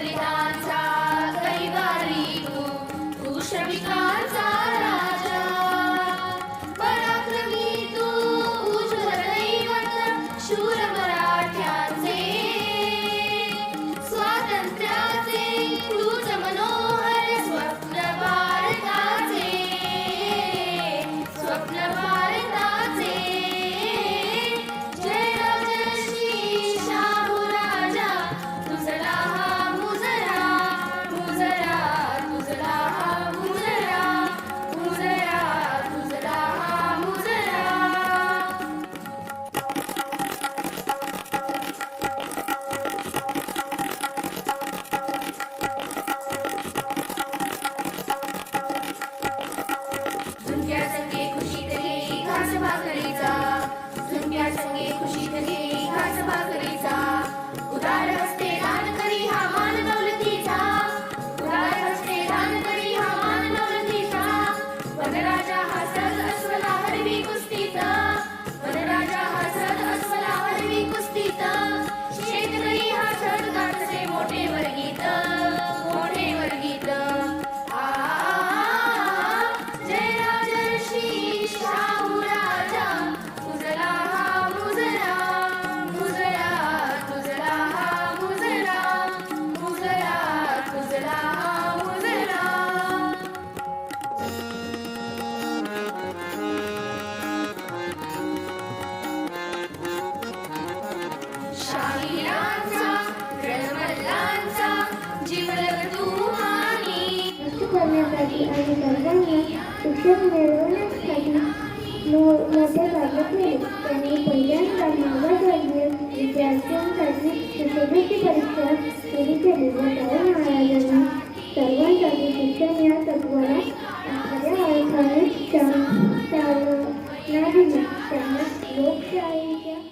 ललितांचा कैवारी तू तू श्रमिका करण्यासाठी आणि महिलांना शिक्षण मिळवण्यासाठी मोठ्या कार्य केले त्यांनी पहिल्यांदा नववर्गीय विद्यार्थ्यांसाठी शिष्यवृत्ती परीक्षा सुरू केली व महाराजांना सर्वांसाठी शिक्षण या तत्वाला खऱ्या अर्थाने चालना दिली त्यांना लोकशाहीच्या